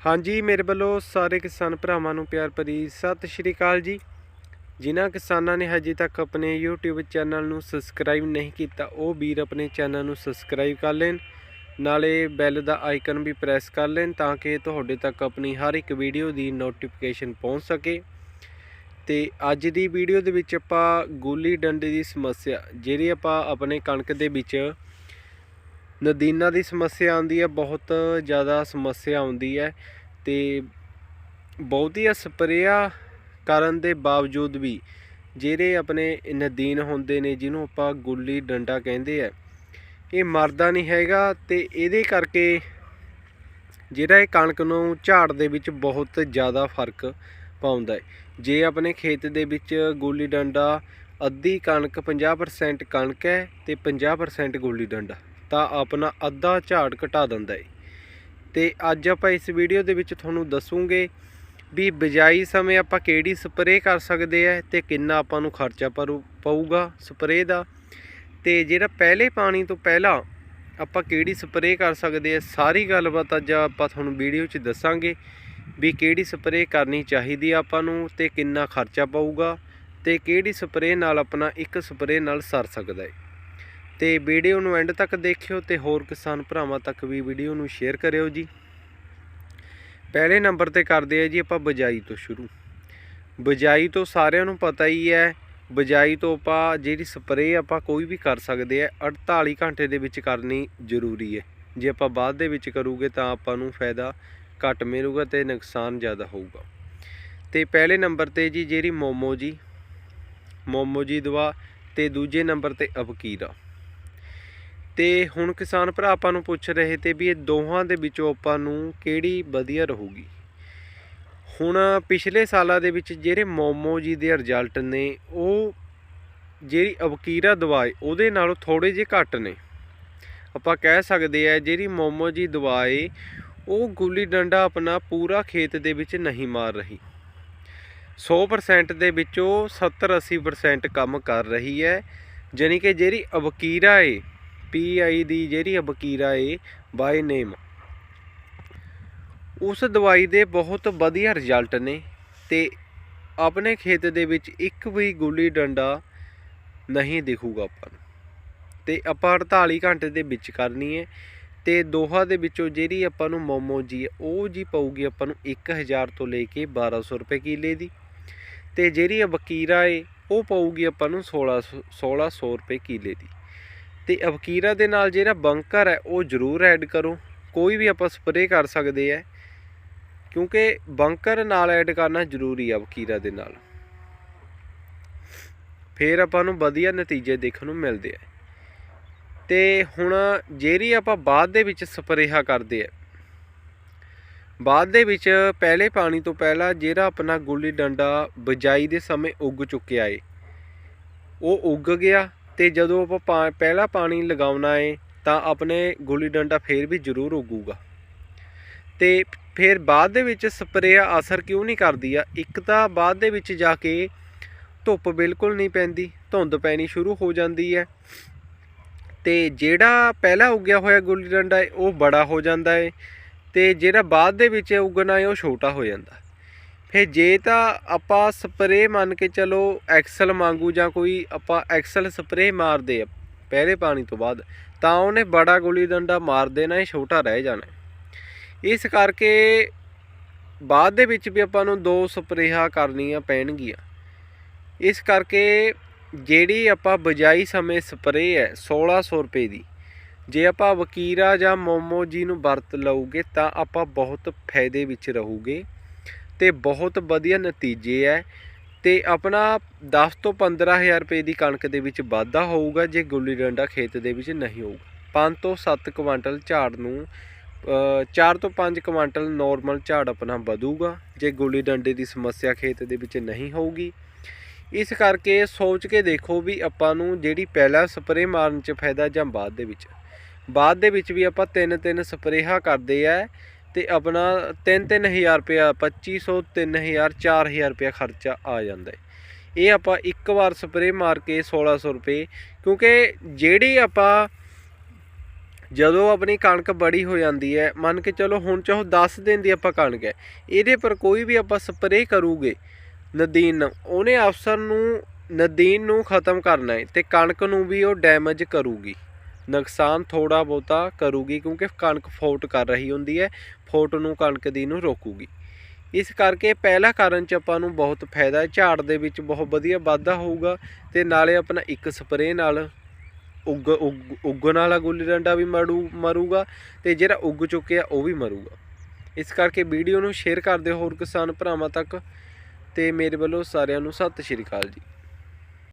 ਹਾਂਜੀ, ਮੇਰੇ ਵੱਲੋਂ ਸਾਰੇ ਕਿਸਾਨ ਭਰਾਵਾਂ ਨੂੰ ਪਿਆਰ ਭਰੀ ਸਤਿ ਸ਼੍ਰੀ ਅਕਾਲ ਜੀ। ਜਿਨ੍ਹਾਂ ਕਿਸਾਨਾਂ ਨੇ ਹਜੇ ਤੱਕ ਆਪਣੇ YouTube ਚੈਨਲ ਨੂੰ ਸਬਸਕ੍ਰਾਈਬ ਨਹੀਂ ਕੀਤਾ, ਉਹ ਵੀਰ ਆਪਣੇ ਚੈਨਲ ਨੂੰ ਸਬਸਕ੍ਰਾਈਬ ਕਰ ਲੈਣ, ਨਾਲੇ ਬੈਲ ਦਾ ਆਈਕਨ ਵੀ ਪ੍ਰੈਸ ਕਰ ਲੈਣ ਤਾਂ ਕਿ ਤੁਹਾਡੇ ਤੱਕ ਆਪਣੀ ਹਰ ਇੱਕ ਵੀਡੀਓ ਦੀ ਨੋਟੀਫਿਕੇਸ਼ਨ ਪਹੁੰਚ ਸਕੇ। ਤੇ ਅੱਜ ਦੀ ਵੀਡੀਓ ਦੇ ਵਿੱਚ ਆਪਾਂ ਗੋਲੀ ਡੰਡੇ ਦੀ ਸਮੱਸਿਆ, ਜਿਹੜੀ ਆਪਾਂ ਆਪਣੇ ਕਣਕ ਦੇ ਵਿੱਚ ਨਦੀਨਾਂ ਦੀ ਸਮੱਸਿਆ ਆਉਂਦੀ ਹੈ, ਬਹੁਤ ਜ਼ਿਆਦਾ ਸਮੱਸਿਆ ਆਉਂਦੀ ਹੈ ਤੇ ਬਹੁਤੀਆਂ ਸਪਰੇਆਂ ਕਰਨ ਦੇ ਬਾਵਜੂਦ ਵੀ ਜਿਹੜੇ ਆਪਣੇ ਨਦੀਨ ਹੁੰਦੇ ਨੇ, ਜਿਹਨੂੰ ਆਪਾਂ ਗੁੱਲੀ ਡੰਡਾ ਕਹਿੰਦੇ ਆ, ਇਹ ਮਰਦਾ ਨਹੀਂ ਹੈਗਾ ਤੇ ਇਹਦੇ ਕਰਕੇ ਜਿਹੜਾ ਇਹ ਕਣਕ ਨੂੰ ਝਾੜ ਦੇ ਵਿੱਚ ਬਹੁਤ ਜ਼ਿਆਦਾ ਫ਼ਰਕ ਪਾਉਂਦਾ ਜੇ ਆਪਣੇ ਖੇਤ ਦੇ ਵਿੱਚ ਗੁੱਲੀ ਡੰਡਾ, ਅੱਧੀ ਕਣਕ 50% ਕਣਕ ਹੈ ਤੇ 50% ਗੁੱਲੀ ਡੰਡਾ। ਤਾਂ ਆਪਣਾ ਅੱਧਾ ਝਾੜ ਘਟਾ ਦਿੰਦਾ ਹੈ ਤੇ ਅੱਜ ਆਪਾਂ ਇਸ ਵੀਡੀਓ ਦੇ ਵਿੱਚ ਤੁਹਾਨੂੰ ਦੱਸੂਗੇ ਵੀ ਬਿਜਾਈ ਸਮੇਂ ਆਪਾਂ ਕਿਹੜੀ ਸਪਰੇਅ ਕਰ ਸਕਦੇ ਆ ਤੇ ਕਿੰਨਾ ਆਪਾਂ ਨੂੰ ਖਰਚਾ ਪਰੂ, ਪਊਗਾ ਸਪਰੇਅ ਦਾ। ਤੇ ਜਿਹੜਾ ਪਹਿਲੇ ਪਾਣੀ ਤੋਂ ਪਹਿਲਾਂ ਆਪਾਂ ਕਿਹੜੀ ਸਪਰੇਅ ਕਰ ਸਕਦੇ ਆ, ਸਾਰੀ ਗੱਲਬਾਤ ਅੱਜ ਆਪਾਂ ਤੁਹਾਨੂੰ ਵੀਡੀਓ 'ਚ ਦੱਸਾਂਗੇ ਵੀ ਕਿਹੜੀ ਸਪਰੇਅ ਕਰਨੀ ਚਾਹੀਦੀ ਆ ਆਪਾਂ ਨੂੰ ਤੇ ਕਿੰਨਾ ਖਰਚਾ ਪਊਗਾ ਤੇ ਕਿਹੜੀ ਸਪਰੇਅ ਨਾਲ ਆਪਣਾ ਇੱਕ ਸਪਰੇਅ ਨਾਲ ਸਰ ਸਕਦਾ ਹੈ ਤੇ ਵੀਡੀਓ ਨੂੰ ਐਂਡ ਤੱਕ ਦੇਖਿਓ ਤੇ ਹੋਰ ਕਿਸਾਨ ਭਰਾਵਾਂ ਤੱਕ ਵੀ ਵੀਡੀਓ ਨੂੰ ਸ਼ੇਅਰ ਕਰਿਓ ਜੀ। ਪਹਿਲੇ ਨੰਬਰ ਤੇ ਕਰਦੇ ਆ ਜੀ ਆਪਾਂ ਬਜਾਈ ਤੋਂ ਸ਼ੁਰੂ। ਬਜਾਈ ਤੋਂ ਸਾਰਿਆਂ ਨੂੰ ਪਤਾ ਹੀ ਹੈ, ਬਜਾਈ ਤੋਂ ਆਪਾਂ ਜਿਹੜੀ ਸਪਰੇਅ ਆਪਾਂ ਕੋਈ ਵੀ ਕਰ ਸਕਦੇ ਆ 48 ਘੰਟੇ ਦੇ ਵਿੱਚ ਕਰਨੀ ਜ਼ਰੂਰੀ ਹੈ। ਜੇ ਆਪਾਂ ਬਾਅਦ ਦੇ ਵਿੱਚ ਕਰੂਗੇ ਤਾਂ ਆਪਾਂ ਨੂੰ ਫਾਇਦਾ ਘੱਟ ਮਿਲੂਗਾ ਤੇ ਨੁਕਸਾਨ ਜ਼ਿਆਦਾ ਹੋਊਗਾ। ਤੇ ਪਹਿਲੇ ਨੰਬਰ ਤੇ ਜੀ ਜਿਹੜੀ ਮੋਮੋ ਜੀ ਮੋਮੋ ਜੀ ਦਵਾ ਤੇ ਦੂਜੇ ਨੰਬਰ ਤੇ ਅਬਕੀਰਾ ਤੇ ਹੁਣ ਕਿਸਾਨ ਭਰਾ ਆਪਾਂ ਨੂੰ ਪੁੱਛ ਰਹੇ ਤੇ ਵੀ ਇਹ ਦੋਹਾਂ ਦੇ ਵਿੱਚੋਂ ਆਪਾਂ ਨੂੰ ਕਿਹੜੀ ਵਧੀਆ ਰਹੂਗੀ? ਹੁਣ ਪਿਛਲੇ ਸਾਲਾਂ ਦੇ ਵਿੱਚ ਜਿਹੜੇ ਮੋਮੋ ਜੀ ਦੇ ਰਿਜ਼ਲਟ ਨੇ, ਉਹ ਜਿਹੜੀ ਅਬਕੀਰਾ ਦਵਾਈ, ਉਹਦੇ ਨਾਲੋਂ ਥੋੜੇ ਜਿਹੇ ਘੱਟ ਨੇ। ਆਪਾਂ ਕਹਿ ਸਕਦੇ ਆ ਜਿਹੜੀ ਮੋਮੋ ਜੀ ਦਵਾਈ, ਉਹ ਗੁੱਲੀ ਡੰਡਾ ਆਪਣਾ ਪੂਰਾ ਖੇਤ ਦੇ ਵਿੱਚ ਨਹੀਂ ਮਾਰ ਰਹੀ। 100% ਦੇ ਵਿੱਚੋਂ 70-80% ਕੰਮ ਕਰ ਰਹੀ ਹੈ। ਜਾਣੀ ਕਿ ਜਿਹੜੀ ਅਬਕੀਰਾ ਏ ਪੀਆਈ ਦੀ ਜਿਹੜੀ ਅਬਕੀਰਾ ਏ ਬਾਈ ਨੇਮ ਉਸ ਦਵਾਈ ਦੇ ਬਹੁਤ ਵਧੀਆ ਰਿਜ਼ਲਟ ਨੇ ਤੇ ਆਪਣੇ ਖੇਤ ਦੇ ਵਿੱਚ ਇੱਕ ਵੀ ਗੁੱਲੀ ਡੰਡਾ ਨਹੀਂ ਦਿਖੂਗਾ ਆਪਾਂ ਨੂੰ। ਤੇ ਆਪਾਂ 48 ਘੰਟੇ ਦੇ ਵਿੱਚ ਕਰਨੀ ਹੈ ਤੇ ਦੋਹਾ ਦੇ ਵਿੱਚੋਂ ਜਿਹੜੀ ਆਪਾਂ ਨੂੰ ਮੋਮੋ ਜੀ ਹੈ, ਉਹ ਜੀ ਪਊਗੀ ਆਪਾਂ ਨੂੰ 1000 ਤੋਂ ਲੈ ਕੇ 1200 ਰੁਪਏ ਕਿਲੇ ਦੀ। ਤੇ ਜਿਹੜੀ ਅਬਕੀਰਾ ਏ ਉਹ ਪਊਗੀ ਆਪਾਂ ਨੂੰ 1600 1600 ਰੁਪਏ ਕਿਲੇ ਦੀ। ਤੇ ਅਬਕੀਰਾ ਦੇ ਨਾਲ ਜਿਹੜਾ ਬੰਕਰ ਹੈ, ਉਹ ਜ਼ਰੂਰ ਐਡ ਕਰੋ। ਕੋਈ ਵੀ ਆਪਾਂ ਸਪਰੇਅ ਕਰ ਸਕਦੇ ਆ। ਕਿਉਂਕਿ ਬੰਕਰ ਨਾਲ ਐਡ ਕਰਨਾ ਜ਼ਰੂਰੀ ਆ ਅਬਕੀਰਾ ਦੇ ਨਾਲ। ਫਿਰ ਆਪਾਂ ਨੂੰ ਵਧੀਆ ਨਤੀਜੇ ਦੇਖਣ ਨੂੰ ਮਿਲਦੇ ਆ। ਤੇ ਹੁਣ ਜਿਹੜੀ ਆਪਾਂ ਬਾਅਦ ਦੇ ਵਿੱਚ ਸਪਰੇਹਾ ਕਰਦੇ ਆ। ਬਾਅਦ ਦੇ ਵਿੱਚ ਪਹਿਲੇ ਪਾਣੀ ਤੋਂ ਪਹਿਲਾਂ ਜਿਹੜਾ ਆਪਣਾ ਗੁੱਲੀ ਡੰਡਾ ਬਜਾਈ ਦੇ ਸਮੇਂ ਉੱਗ ਚੁੱਕਿਆ ਏ। ਉਹ ਉੱਗ ਗਿਆ। ਤੇ ਜਦੋਂ ਆਪਾਂ ਪਾ- ਪਹਿਲਾ ਪਾਣੀ ਲਗਾਉਣਾ ਏ ਤਾਂ ਆਪਣੇ ਗੁੱਲੀ ਡੰਡਾ ਫੇਰ ਵੀ ਜ਼ਰੂਰ ਉੱਗੂਗਾ। ਤੇ ਫਿਰ ਬਾਅਦ ਦੇ ਵਿੱਚ ਸਪਰੇਅ ਅਸਰ ਕਿਉਂ ਨਹੀਂ ਕਰਦੀ ਆ? ਇੱਕ ਤਾਂ ਬਾਅਦ ਦੇ ਵਿੱਚ ਜਾ ਕੇ ਧੁੱਪ ਬਿਲਕੁਲ ਨਹੀਂ ਪੈਂਦੀ, ਧੁੰਦ ਪੈਣੀ ਸ਼ੁਰੂ ਹੋ ਜਾਂਦੀ ਹੈ। ਤੇ ਜਿਹੜਾ ਪਹਿਲਾਂ ਉੱਗਿਆ ਹੋਇਆ ਗੁੱਲੀ ਡੰਡਾ ਹੈ, ਉਹ ਬੜਾ ਹੋ ਜਾਂਦਾ ਹੈ ਤੇ ਜਿਹੜਾ ਬਾਅਦ ਦੇ ਵਿੱਚ ਉੱਗਣਾ ਹੈ, ਉਹ ਛੋਟਾ ਹੋ ਜਾਂਦਾ ਫਿਰ ਜੇ ਤਾਂ ਆਪਾਂ ਸਪਰੇਅ ਮੰਨ ਕੇ ਚਲੋ ਐਕਸਲ ਮੰਗੂ ਜਾਂ ਕੋਈ ਆਪਾਂ ਐਕਸਲ ਸਪਰੇਅ ਮਾਰਦੇ ਆ ਪਹਿਲੇ ਪਾਣੀ ਤੋਂ ਬਾਅਦ, ਤਾਂ ਉਹਨੇ ਬੜਾ ਗੁੱਲੀ ਡੰਡਾ ਮਾਰ ਦੇਣਾ, ਇਹ ਛੋਟਾ ਰਹਿ ਜਾਣਾ। ਇਸ ਕਰਕੇ ਬਾਅਦ ਦੇ ਵਿੱਚ ਵੀ ਆਪਾਂ ਨੂੰ ਦੋ ਸਪਰੇਹਾਂ ਕਰਨੀਆਂ ਪੈਣਗੀਆਂ। ਇਸ ਕਰਕੇ ਜਿਹੜੀ ਆਪਾਂ ਬਜਾਈ ਸਮੇਂ ਸਪਰੇਅ ਹੈ 1600 ਰੁਪਏ ਦੀ, ਜੇ ਆਪਾਂ ਵਕੀਰਾ ਜਾਂ ਮੋਮੋ ਜੀ ਨੂੰ ਵਰਤ ਲਊਗੇ ਤਾਂ ਆਪਾਂ ਬਹੁਤ ਫਾਇਦੇ ਵਿੱਚ ਰਹੂਗੇ। ਤੇ ਬਹੁਤ ਵਧੀਆ ਨਤੀਜੇ ਹੈ ਤੇ ਆਪਣਾ 10 ਤੋਂ 15000 ਰੁਪਏ ਦੀ ਕਣਕ ਦੇ ਵਿੱਚ ਵਾਧਾ ਹੋਊਗਾ, ਜੇ ਗੁੱਲੀ ਡੰਡਾ ਖੇਤ ਦੇ ਵਿੱਚ ਨਹੀਂ ਹੋਊਗਾ। 5 ਤੋਂ 7 ਕੁਆਂਟਲ ਝਾੜ ਨੂੰ 4 ਤੋਂ 5 ਕੁਆਂਟਲ ਨਾਰਮਲ ਝਾੜ ਆਪਣਾ ਵਧੂਗਾ, ਜੇ ਗੁੱਲੀ ਡੰਡੇ ਦੀ ਸਮੱਸਿਆ ਖੇਤ ਦੇ ਵਿੱਚ ਨਹੀਂ ਹੋਊਗੀ। ਇਸ ਕਰਕੇ ਸੋਚ ਕੇ ਦੇਖੋ ਵੀ ਆਪਾਂ ਨੂੰ ਜਿਹੜੀ ਪਹਿਲਾ ਸਪਰੇਅ ਮਾਰਨ 'ਚ ਫਾਇਦਾ ਜਾਂ ਬਾਅਦ ਦੇ ਵਿੱਚ। ਬਾਅਦ ਦੇ ਵਿੱਚ ਵੀ ਆਪਾਂ ਤਿੰਨ ਤਿੰਨ ਸਪਰੇਹਾਂ ਕਰਦੇ ਆ ਤੇ ਆਪਣਾ 3-3000 ਰੁਪਇਆ 2500 3000 4000 ਰੁਪਇਆ ਖਰਚਾ ਆ ਜਾਂਦਾ ਹੈ। ਇਹ ਆਪਾਂ ਇੱਕ ਵਾਰ ਸਪਰੇਅ ਮਾਰ ਕੇ 1600 ਰੁਪਏ, ਕਿਉਂਕਿ ਜਿਹੜੀ ਆਪਾਂ, ਜਦੋਂ ਆਪਣੀ ਕਣਕ ਬੜੀ ਹੋ ਜਾਂਦੀ ਹੈ, ਮੰਨ ਕੇ ਚਲੋ ਹੁਣ ਚਾਹੋ 10 ਦਿਨ ਦੀ ਆਪਾਂ ਕਣਕ ਹੈ, ਇਹਦੇ ਪਰ ਕੋਈ ਵੀ ਆਪਾਂ ਸਪਰੇਅ ਕਰੂਗੇ, ਨਦੀਨ, ਉਹਨੇ ਅਫਸਰ ਨੂੰ, ਨਦੀਨ ਨੂੰ ਖਤਮ ਕਰਨਾ ਹੈ ਤੇ ਕਣਕ ਨੂੰ ਵੀ ਉਹ ਡੈਮੇਜ ਕਰੂਗੀ। ਨੁਕਸਾਨ ਥੋੜਾ ਬਹੁਤਾ ਕਰੂਗੀ, ਕਿਉਂਕਿ ਕਣਕ ਫੋਟ ਕਰ ਰਹੀ ਹੁੰਦੀ ਹੈ ਫੋਟ ਨੂੰ ਕਣਕ ਦੀ ਨੂੰ ਰੋਕੂਗੀ। ਇਸ ਕਰਕੇ ਪਹਿਲਾ ਕਾਰਨ ਚ ਆਪਾਂ ਨੂੰ ਬਹੁਤ ਫਾਇਦਾ ਹੈ। ਝਾੜ ਦੇ ਵਿੱਚ ਬਹੁਤ ਵਧੀਆ ਵਾਧਾ ਹੋਊਗਾ ਤੇ ਨਾਲੇ ਆਪਣਾ ਇੱਕ ਸਪਰੇਅ ਨਾਲ ਉੱਗ, ਉੱਗ- ਉੱਗਣ ਵਾਲਾ ਗੁੱਲੀ ਡੰਡਾ ਵੀ ਮਰੂ, ਮਰੂਗਾ ਤੇ ਜਿਹੜਾ ਉੱਗ ਚੁੱਕਿਆ ਉਹ ਵੀ ਮਰੂਗਾ। ਇਸ ਕਰਕੇ ਵੀਡੀਓ ਨੂੰ ਸ਼ੇਅਰ ਕਰ ਦਿਓ ਹੋਰ ਕਿਸਾਨ ਭਰਾਵਾਂ ਤੱਕ ਤੇ ਮੇਰੇ ਵੱਲੋਂ ਸਾਰਿਆਂ ਨੂੰ ਸਤਿ ਸ਼੍ਰੀ ਅਕਾਲ ਜੀ।